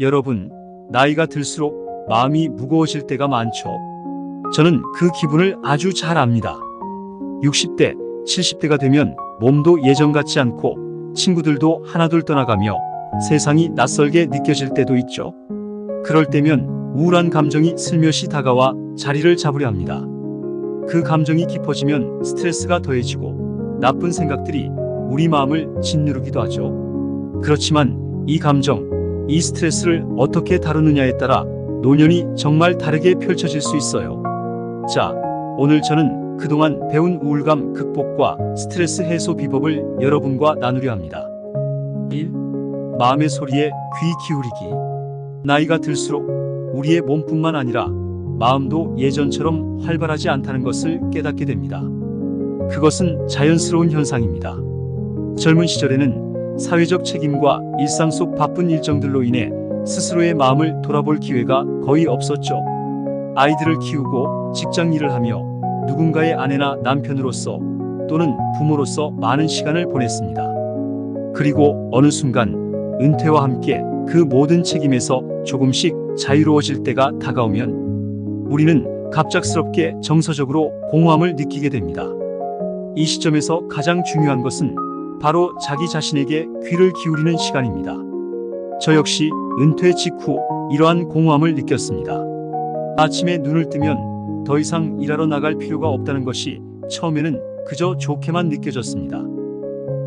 여러분, 나이가 들수록 마음이 무거워질 때가 많죠. 저는 그 기분을 아주 잘 압니다. 60대, 70대가 되면 몸도 예전 같지 않고 친구들도 하나둘 떠나가며 세상이 낯설게 느껴질 때도 있죠. 그럴 때면 우울한 감정이 슬며시 다가와 자리를 잡으려 합니다. 그 감정이 깊어지면 스트레스가 더해지고 나쁜 생각들이 우리 마음을 짓누르기도 하죠. 그렇지만 이 감정, 이 스트레스를 어떻게 다루느냐에 따라 노년이 정말 다르게 펼쳐질 수 있어요. 자, 오늘 저는 그동안 배운 우울감 극복과 스트레스 해소 비법을 여러분과 나누려 합니다. 1. 마음의 소리에 귀 기울이기. 나이가 들수록 우리의 몸뿐만 아니라 마음도 예전처럼 활발하지 않다는 것을 깨닫게 됩니다. 그것은 자연스러운 현상입니다. 젊은 시절에는 사회적 책임과 일상 속 바쁜 일정들로 인해 스스로의 마음을 돌아볼 기회가 거의 없었죠. 아이들을 키우고 직장 일을 하며 누군가의 아내나 남편으로서 또는 부모로서 많은 시간을 보냈습니다. 그리고 어느 순간 은퇴와 함께 그 모든 책임에서 조금씩 자유로워질 때가 다가오면 우리는 갑작스럽게 정서적으로 공허함을 느끼게 됩니다. 이 시점에서 가장 중요한 것은 바로 자기 자신에게 귀를 기울이는 시간입니다. 저 역시 은퇴 직후 이러한 공허함을 느꼈습니다. 아침에 눈을 뜨면 더 이상 일하러 나갈 필요가 없다는 것이 처음에는 그저 좋게만 느껴졌습니다.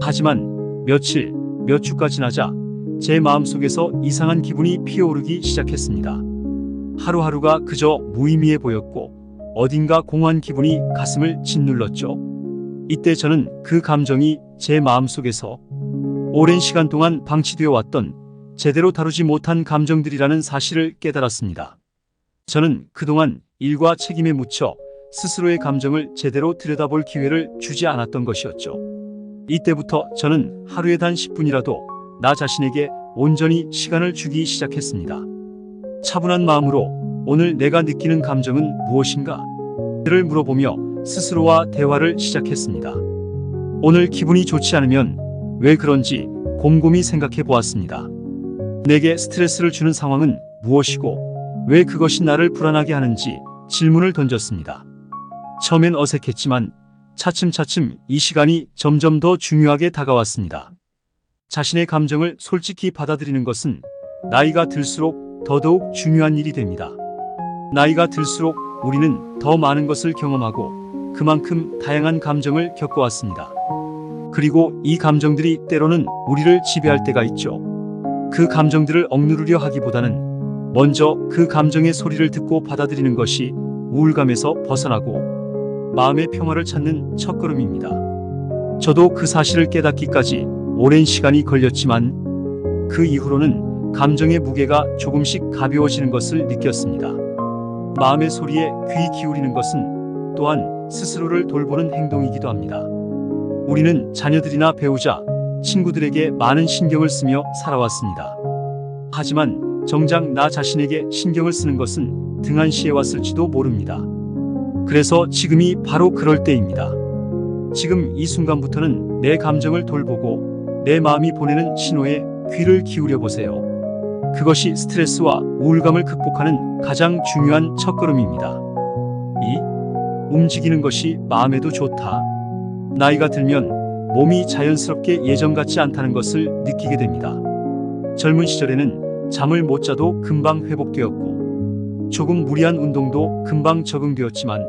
하지만 며칠, 몇 주가 지나자 제 마음속에서 이상한 기분이 피어오르기 시작했습니다. 하루하루가 그저 무의미해 보였고 어딘가 공허한 기분이 가슴을 짓눌렀죠. 이때 저는 그 감정이 제 마음속에서 오랜 시간 동안 방치되어 왔던 제대로 다루지 못한 감정들이라는 사실을 깨달았습니다. 저는 그동안 일과 책임에 묻혀 스스로의 감정을 제대로 들여다볼 기회를 주지 않았던 것이었죠. 이때부터 저는 하루에 단 10분이라도 나 자신에게 온전히 시간을 주기 시작했습니다. 차분한 마음으로 오늘 내가 느끼는 감정은 무엇인가? 를 물어보며 스스로와 대화를 시작했습니다. 오늘 기분이 좋지 않으면 왜 그런지 곰곰이 생각해 보았습니다. 내게 스트레스를 주는 상황은 무엇이고 왜 그것이 나를 불안하게 하는지 질문을 던졌습니다. 처음엔 어색했지만 차츰차츰 이 시간이 점점 더 중요하게 다가왔습니다. 자신의 감정을 솔직히 받아들이는 것은 나이가 들수록 더더욱 중요한 일이 됩니다. 나이가 들수록 우리는 더 많은 것을 경험하고 그만큼 다양한 감정을 겪어왔습니다. 그리고 이 감정들이 때로는 우리를 지배할 때가 있죠. 그 감정들을 억누르려 하기보다는 먼저 그 감정의 소리를 듣고 받아들이는 것이 우울감에서 벗어나고 마음의 평화를 찾는 첫걸음입니다. 저도 그 사실을 깨닫기까지 오랜 시간이 걸렸지만 그 이후로는 감정의 무게가 조금씩 가벼워지는 것을 느꼈습니다. 마음의 소리에 귀 기울이는 것은 또한 스스로를 돌보는 행동이기도 합니다. 우리는 자녀들이나 배우자, 친구들에게 많은 신경을 쓰며 살아왔습니다. 하지만 정작 나 자신에게 신경을 쓰는 것은 등한 시에 왔을지도 모릅니다. 그래서 지금이 바로 그럴 때입니다. 지금 이 순간부터는 내 감정을 돌보고 내 마음이 보내는 신호에 귀를 기울여 보세요. 그것이 스트레스와 우울감을 극복하는 가장 중요한 첫걸음입니다. 2. 움직이는 것이 마음에도 좋다. 나이가 들면 몸이 자연스럽게 예전 같지 않다는 것을 느끼게 됩니다. 젊은 시절에는 잠을 못 자도 금방 회복되었고 조금 무리한 운동도 금방 적응되었지만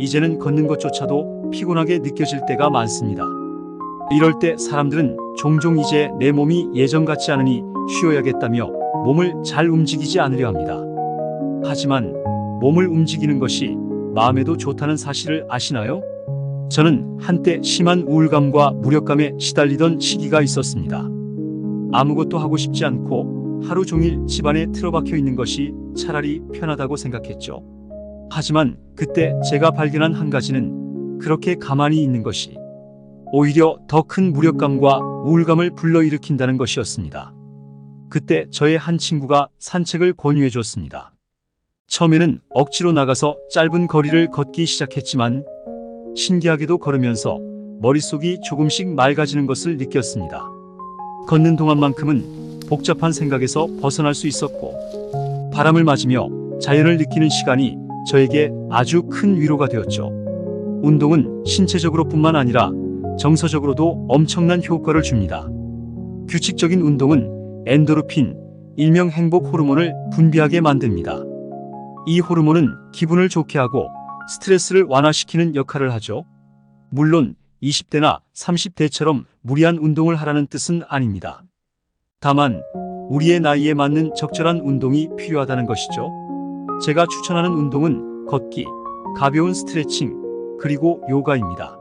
이제는 걷는 것조차도 피곤하게 느껴질 때가 많습니다. 이럴 때 사람들은 종종 이제 내 몸이 예전 같지 않으니 쉬어야겠다며 몸을 잘 움직이지 않으려 합니다. 하지만 몸을 움직이는 것이 마음에도 좋다는 사실을 아시나요? 저는 한때 심한 우울감과 무력감에 시달리던 시기가 있었습니다. 아무것도 하고 싶지 않고 하루 종일 집안에 틀어박혀 있는 것이 차라리 편하다고 생각했죠. 하지만 그때 제가 발견한 한 가지는 그렇게 가만히 있는 것이 오히려 더 큰 무력감과 우울감을 불러일으킨다는 것이었습니다. 그때 저의 한 친구가 산책을 권유해 줬습니다. 처음에는 억지로 나가서 짧은 거리를 걷기 시작했지만 신기하게도 걸으면서 머릿속이 조금씩 맑아지는 것을 느꼈습니다. 걷는 동안만큼은 복잡한 생각에서 벗어날 수 있었고 바람을 맞으며 자연을 느끼는 시간이 저에게 아주 큰 위로가 되었죠. 운동은 신체적으로 뿐만 아니라 정서적으로도 엄청난 효과를 줍니다. 규칙적인 운동은 엔도르핀, 일명 행복 호르몬을 분비하게 만듭니다. 이 호르몬은 기분을 좋게 하고 스트레스를 완화시키는 역할을 하죠. 물론 20대나 30대처럼 무리한 운동을 하라는 뜻은 아닙니다. 다만 우리의 나이에 맞는 적절한 운동이 필요하다는 것이죠. 제가 추천하는 운동은 걷기, 가벼운 스트레칭, 그리고 요가입니다.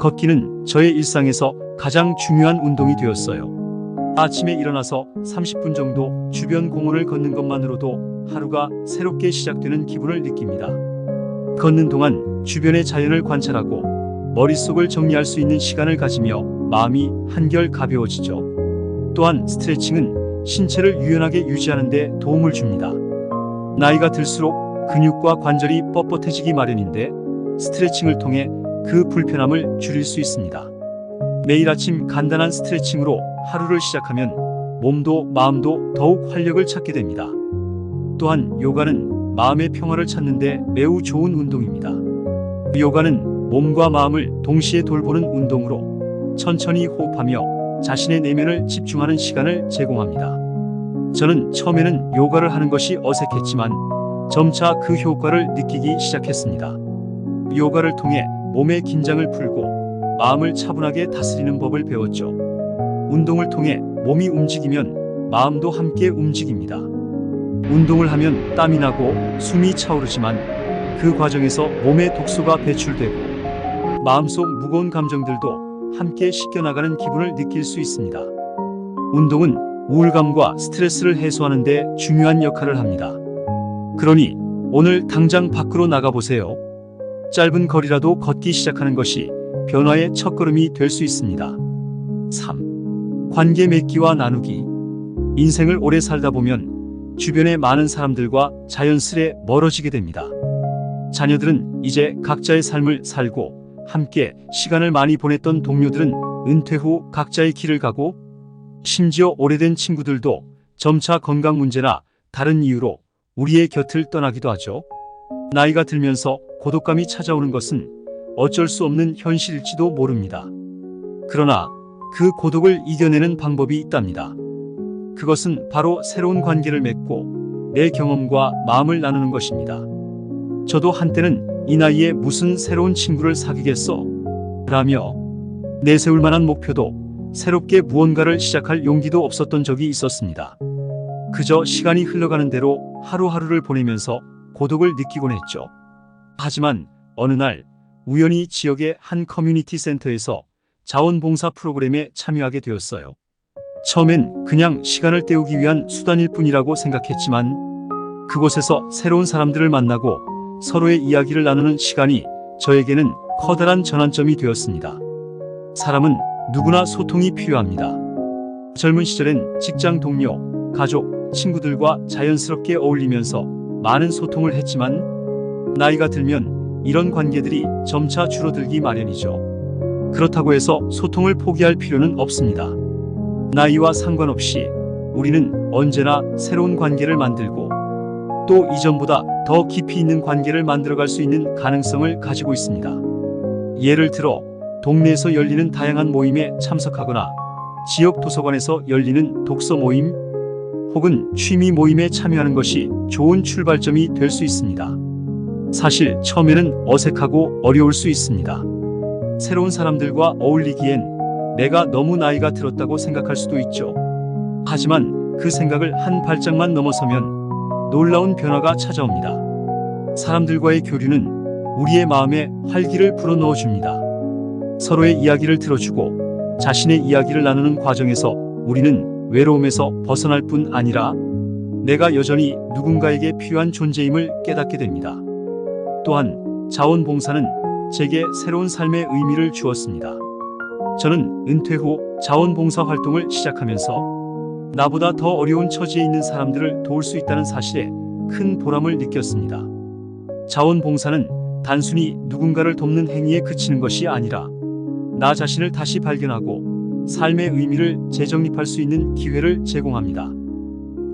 걷기는 저의 일상에서 가장 중요한 운동이 되었어요. 아침에 일어나서 30분 정도 주변 공원을 걷는 것만으로도 하루가 새롭게 시작되는 기분을 느낍니다. 걷는 동안 주변의 자연을 관찰하고 머릿속을 정리할 수 있는 시간을 가지며 마음이 한결 가벼워지죠. 또한 스트레칭은 신체를 유연하게 유지하는 데 도움을 줍니다. 나이가 들수록 근육과 관절이 뻣뻣해지기 마련인데 스트레칭을 통해 그 불편함을 줄일 수 있습니다. 매일 아침 간단한 스트레칭으로 하루를 시작하면 몸도 마음도 더욱 활력을 찾게 됩니다. 또한 요가는 마음의 평화를 찾는데 매우 좋은 운동입니다. 요가는 몸과 마음을 동시에 돌보는 운동으로 천천히 호흡하며 자신의 내면을 집중하는 시간을 제공합니다. 저는 처음에는 요가를 하는 것이 어색했지만 점차 그 효과를 느끼기 시작했습니다. 요가를 통해 몸의 긴장을 풀고 마음을 차분하게 다스리는 법을 배웠죠. 운동을 통해 몸이 움직이면 마음도 함께 움직입니다. 운동을 하면 땀이 나고 숨이 차오르지만 그 과정에서 몸의 독소가 배출되고 마음속 무거운 감정들도 함께 씻겨나가는 기분을 느낄 수 있습니다. 운동은 우울감과 스트레스를 해소하는 데 중요한 역할을 합니다. 그러니 오늘 당장 밖으로 나가보세요. 짧은 거리라도 걷기 시작하는 것이 변화의 첫걸음이 될 수 있습니다. 3. 관계 맺기와 나누기. 인생을 오래 살다 보면 주변의 많은 사람들과 자연스레 멀어지게 됩니다. 자녀들은 이제 각자의 삶을 살고 함께 시간을 많이 보냈던 동료들은 은퇴 후 각자의 길을 가고 심지어 오래된 친구들도 점차 건강 문제나 다른 이유로 우리의 곁을 떠나기도 하죠. 나이가 들면서 고독감이 찾아오는 것은 어쩔 수 없는 현실일지도 모릅니다. 그러나 그 고독을 이겨내는 방법이 있답니다. 그것은 바로 새로운 관계를 맺고 내 경험과 마음을 나누는 것입니다. 저도 한때는 이 나이에 무슨 새로운 친구를 사귀겠어? 라며 내세울 만한 목표도 새롭게 무언가를 시작할 용기도 없었던 적이 있었습니다. 그저 시간이 흘러가는 대로 하루하루를 보내면서 고독을 느끼곤 했죠. 하지만 어느 날 우연히 지역의 한 커뮤니티 센터에서 자원봉사 프로그램에 참여하게 되었어요. 처음엔 그냥 시간을 때우기 위한 수단일 뿐이라고 생각했지만 그곳에서 새로운 사람들을 만나고 서로의 이야기를 나누는 시간이 저에게는 커다란 전환점이 되었습니다. 사람은 누구나 소통이 필요합니다. 젊은 시절엔 직장 동료, 가족, 친구들과 자연스럽게 어울리면서 많은 소통을 했지만 나이가 들면 이런 관계들이 점차 줄어들기 마련이죠. 그렇다고 해서 소통을 포기할 필요는 없습니다. 나이와 상관없이 우리는 언제나 새로운 관계를 만들고 또 이전보다 더 깊이 있는 관계를 만들어갈 수 있는 가능성을 가지고 있습니다. 예를 들어 동네에서 열리는 다양한 모임에 참석하거나 지역 도서관에서 열리는 독서 모임 혹은 취미 모임에 참여하는 것이 좋은 출발점이 될 수 있습니다. 사실 처음에는 어색하고 어려울 수 있습니다. 새로운 사람들과 어울리기엔 내가 너무 나이가 들었다고 생각할 수도 있죠. 하지만 그 생각을 한 발짝만 넘어서면 놀라운 변화가 찾아옵니다. 사람들과의 교류는 우리의 마음에 활기를 불어넣어 줍니다. 서로의 이야기를 들어주고 자신의 이야기를 나누는 과정에서 우리는 외로움에서 벗어날 뿐 아니라 내가 여전히 누군가에게 필요한 존재임을 깨닫게 됩니다. 또한 자원봉사는 제게 새로운 삶의 의미를 주었습니다. 저는 은퇴 후 자원봉사 활동을 시작하면서 나보다 더 어려운 처지에 있는 사람들을 도울 수 있다는 사실에 큰 보람을 느꼈습니다. 자원봉사는 단순히 누군가를 돕는 행위에 그치는 것이 아니라 나 자신을 다시 발견하고 삶의 의미를 재정립할 수 있는 기회를 제공합니다.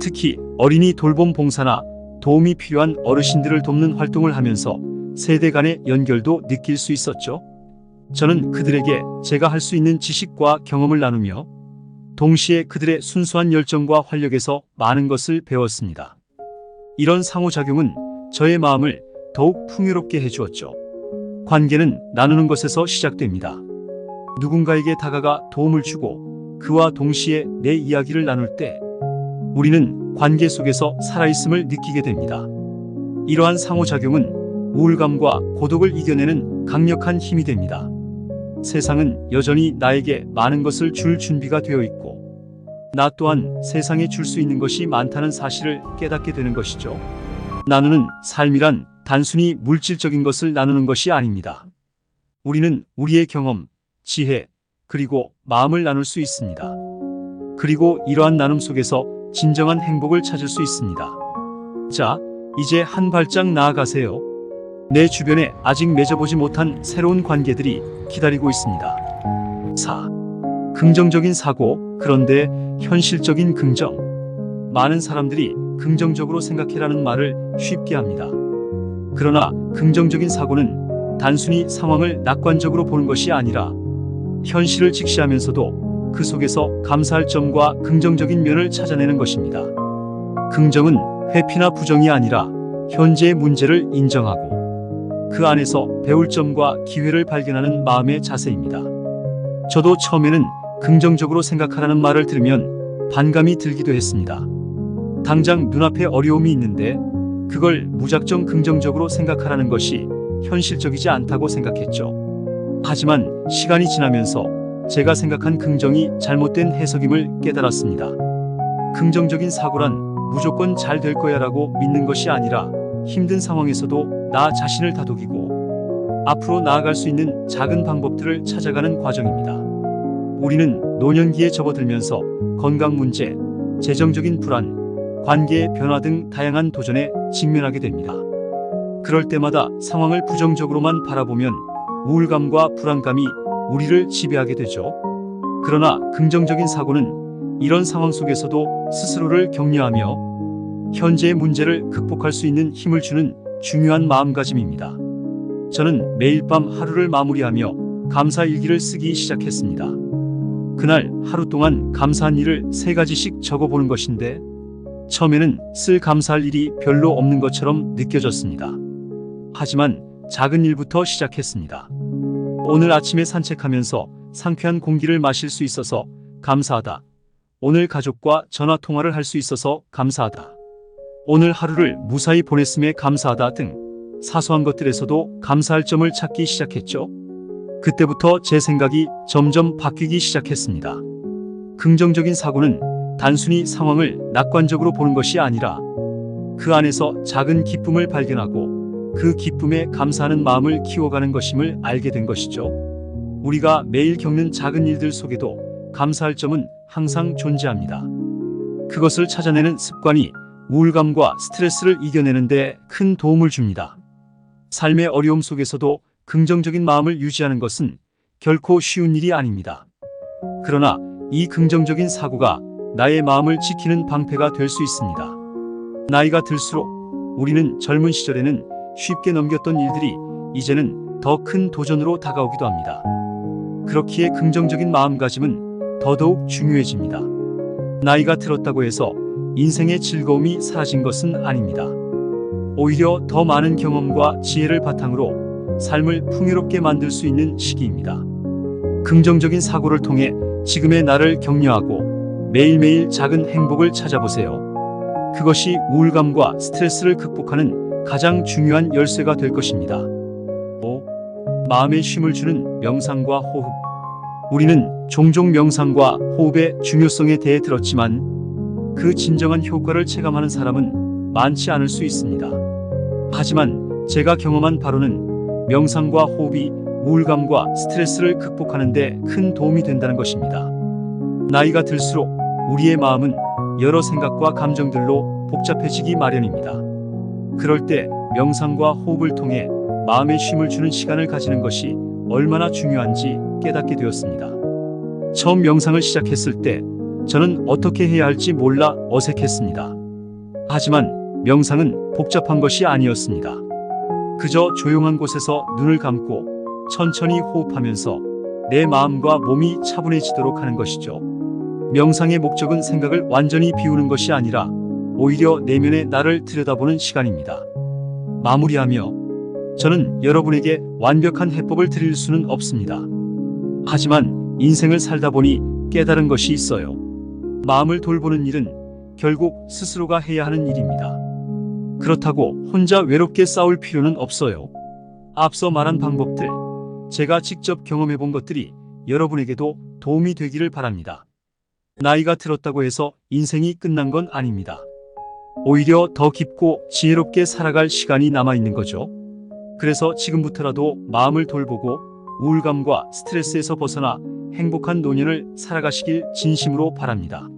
특히 어린이 돌봄 봉사나 도움이 필요한 어르신들을 돕는 활동을 하면서 세대 간의 연결도 느낄 수 있었죠. 저는 그들에게 제가 할 수 있는 지식과 경험을 나누며 동시에 그들의 순수한 열정과 활력에서 많은 것을 배웠습니다. 이런 상호작용은 저의 마음을 더욱 풍요롭게 해주었죠. 관계는 나누는 것에서 시작됩니다. 누군가에게 다가가 도움을 주고 그와 동시에 내 이야기를 나눌 때 우리는 관계 속에서 살아있음을 느끼게 됩니다. 이러한 상호작용은 우울감과 고독을 이겨내는 강력한 힘이 됩니다. 세상은 여전히 나에게 많은 것을 줄 준비가 되어 있고, 나 또한 세상에 줄 수 있는 것이 많다는 사실을 깨닫게 되는 것이죠. 나누는 삶이란 단순히 물질적인 것을 나누는 것이 아닙니다. 우리는 우리의 경험, 지혜, 그리고 마음을 나눌 수 있습니다. 그리고 이러한 나눔 속에서 진정한 행복을 찾을 수 있습니다. 자, 이제 한 발짝 나아가세요. 내 주변에 아직 맺어보지 못한 새로운 관계들이 기다리고 있습니다. 4. 긍정적인 사고, 그런데 현실적인 긍정. 많은 사람들이 긍정적으로 생각해라는 말을 쉽게 합니다. 그러나 긍정적인 사고는 단순히 상황을 낙관적으로 보는 것이 아니라 현실을 직시하면서도 그 속에서 감사할 점과 긍정적인 면을 찾아내는 것입니다. 긍정은 회피나 부정이 아니라 현재의 문제를 인정하고 그 안에서 배울 점과 기회를 발견하는 마음의 자세입니다. 저도 처음에는 긍정적으로 생각하라는 말을 들으면 반감이 들기도 했습니다. 당장 눈앞에 어려움이 있는데 그걸 무작정 긍정적으로 생각하라는 것이 현실적이지 않다고 생각했죠. 하지만 시간이 지나면서 제가 생각한 긍정이 잘못된 해석임을 깨달았습니다. 긍정적인 사고란 무조건 잘 될 거야 라고 믿는 것이 아니라 힘든 상황에서도 나 자신을 다독이고 앞으로 나아갈 수 있는 작은 방법들을 찾아가는 과정입니다. 우리는 노년기에 접어들면서 건강 문제, 재정적인 불안, 관계의 변화 등 다양한 도전에 직면하게 됩니다. 그럴 때마다 상황을 부정적으로만 바라보면 우울감과 불안감이 우리를 지배하게 되죠. 그러나 긍정적인 사고는 이런 상황 속에서도 스스로를 격려하며 현재의 문제를 극복할 수 있는 힘을 주는 중요한 마음가짐입니다. 저는 매일 밤 하루를 마무리하며 감사 일기를 쓰기 시작했습니다. 그날 하루 동안 감사한 일을 세 가지씩 적어보는 것인데 처음에는 쓸 감사할 일이 별로 없는 것처럼 느껴졌습니다. 하지만 작은 일부터 시작했습니다. 오늘 아침에 산책하면서 상쾌한 공기를 마실 수 있어서 감사하다. 오늘 가족과 전화 통화를 할 수 있어서 감사하다. 오늘 하루를 무사히 보냈음에 감사하다 등 사소한 것들에서도 감사할 점을 찾기 시작했죠. 그때부터 제 생각이 점점 바뀌기 시작했습니다. 긍정적인 사고는 단순히 상황을 낙관적으로 보는 것이 아니라 그 안에서 작은 기쁨을 발견하고 그 기쁨에 감사하는 마음을 키워가는 것임을 알게 된 것이죠. 우리가 매일 겪는 작은 일들 속에도 감사할 점은 항상 존재합니다. 그것을 찾아내는 습관이 우울감과 스트레스를 이겨내는데 큰 도움을 줍니다. 삶의 어려움 속에서도 긍정적인 마음을 유지하는 것은 결코 쉬운 일이 아닙니다. 그러나 이 긍정적인 사고가 나의 마음을 지키는 방패가 될 수 있습니다. 나이가 들수록 우리는 젊은 시절에는 쉽게 넘겼던 일들이 이제는 더 큰 도전으로 다가오기도 합니다. 그렇기에 긍정적인 마음가짐은 더더욱 중요해집니다. 나이가 들었다고 해서 인생의 즐거움이 사라진 것은 아닙니다. 오히려 더 많은 경험과 지혜를 바탕으로 삶을 풍요롭게 만들 수 있는 시기입니다. 긍정적인 사고를 통해 지금의 나를 격려하고 매일매일 작은 행복을 찾아보세요. 그것이 우울감과 스트레스를 극복하는 가장 중요한 열쇠가 될 것입니다. 5. 마음에 쉼을 주는 명상과 호흡. 우리는 종종 명상과 호흡의 중요성에 대해 들었지만 그 진정한 효과를 체감하는 사람은 많지 않을 수 있습니다. 하지만 제가 경험한 바로는 명상과 호흡이 우울감과 스트레스를 극복하는 데 큰 도움이 된다는 것입니다. 나이가 들수록 우리의 마음은 여러 생각과 감정들로 복잡해지기 마련입니다. 그럴 때 명상과 호흡을 통해 마음에 쉼을 주는 시간을 가지는 것이 얼마나 중요한지 깨닫게 되었습니다. 처음 명상을 시작했을 때 저는 어떻게 해야 할지 몰라 어색했습니다. 하지만 명상은 복잡한 것이 아니었습니다. 그저 조용한 곳에서 눈을 감고 천천히 호흡하면서 내 마음과 몸이 차분해지도록 하는 것이죠. 명상의 목적은 생각을 완전히 비우는 것이 아니라 오히려 내면의 나를 들여다보는 시간입니다. 마무리하며 저는 여러분에게 완벽한 해법을 드릴 수는 없습니다. 하지만 인생을 살다 보니 깨달은 것이 있어요. 마음을 돌보는 일은 결국 스스로가 해야 하는 일입니다. 그렇다고 혼자 외롭게 싸울 필요는 없어요. 앞서 말한 방법들, 제가 직접 경험해 본 것들이 여러분에게도 도움이 되기를 바랍니다. 나이가 들었다고 해서 인생이 끝난 건 아닙니다. 오히려 더 깊고 지혜롭게 살아갈 시간이 남아 있는 거죠. 그래서 지금부터라도 마음을 돌보고 우울감과 스트레스에서 벗어나 행복한 노년을 살아가시길 진심으로 바랍니다.